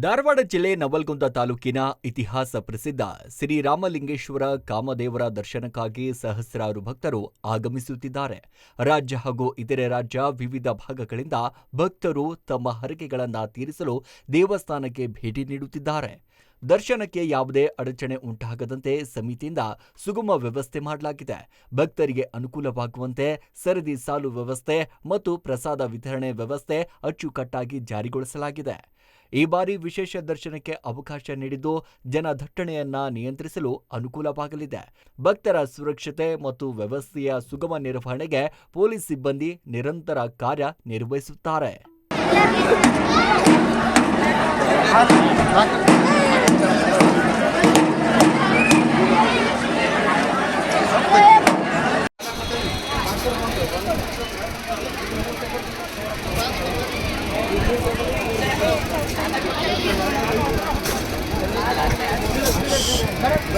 ಧಾರವಾಡ ಜಿಲ್ಲೆ ನವಲ್ಗುಂದ ತಾಲೂಕಿನ ಇತಿಹಾಸ ಪ್ರಸಿದ್ಧ ಶ್ರೀರಾಮಲಿಂಗೇಶ್ವರ ಕಾಮದೇವರ ದರ್ಶನಕ್ಕಾಗಿ ಸಹಸ್ರಾರು ಭಕ್ತರು ಆಗಮಿಸುತ್ತಿದ್ದಾರೆ. ರಾಜ್ಯ ಹಾಗೂ ಇತರೆ ರಾಜ್ಯ ವಿವಿಧ ಭಾಗಗಳಿಂದ ಭಕ್ತರು ತಮ್ಮ ಹರಕೆಗಳನ್ನು ತೀರಿಸಲು ದೇವಸ್ಥಾನಕ್ಕೆ ಭೇಟಿ ನೀಡುತ್ತಿದ್ದಾರೆ. ದರ್ಶನಕ್ಕೆ ಯಾವುದೇ ಅಡಚಣೆ ಉಂಟಾಗದಂತೆ ಸಮಿತಿಯಿಂದ ಸುಗಮ ವ್ಯವಸ್ಥೆ ಮಾಡಲಾಗಿದೆ. ಭಕ್ತರಿಗೆ ಅನುಕೂಲವಾಗುವಂತೆ ಸರದಿ ಸಾಲು ವ್ಯವಸ್ಥೆ ಮತ್ತು ಪ್ರಸಾದ ವಿತರಣೆ ವ್ಯವಸ್ಥೆ ಅಚ್ಚುಕಟ್ಟಾಗಿ ಜಾರಿಗೊಳಿಸಲಾಗಿದೆ. ಈ ಬಾರಿ ವಿಶೇಷ ದರ್ಶನಕ್ಕೆ ಅವಕಾಶ ನೀಡಿದ್ದು ಜನದಟ್ಟಣೆಯನ್ನ ನಿಯಂತ್ರಿಸಲು ಅನುಕೂಲವಾಗಲಿದೆ. ಭಕ್ತರ ಸುರಕ್ಷತೆ ಮತ್ತು ವ್ಯವಸ್ಥೆಯ ಸುಗಮ ನಿರ್ವಹಣೆಗೆ ಪೊಲೀಸ್ ಸಿಬ್ಬಂದಿ ನಿರಂತರ ಕಾರ್ಯ ನಿರ್ವಹಿಸುತ್ತಾರೆ.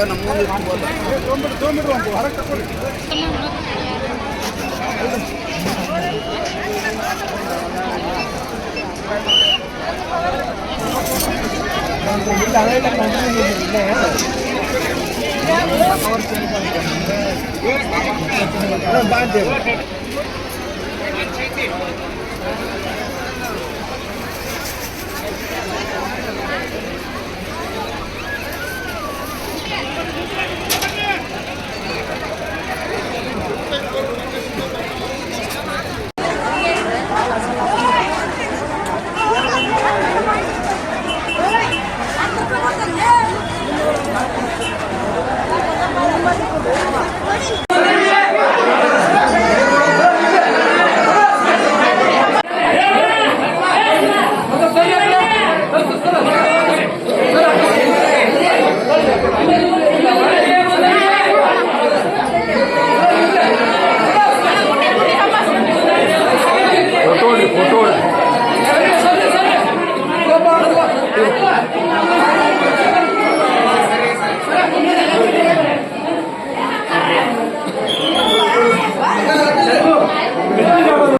ನಮ್ಮ ತೊಗೊಂಬಿಟ್ರು ಒಂದು ಹೊರಗೆ ತಗೊಳ್ಳಿ ಬಾಧ್ಯತೆ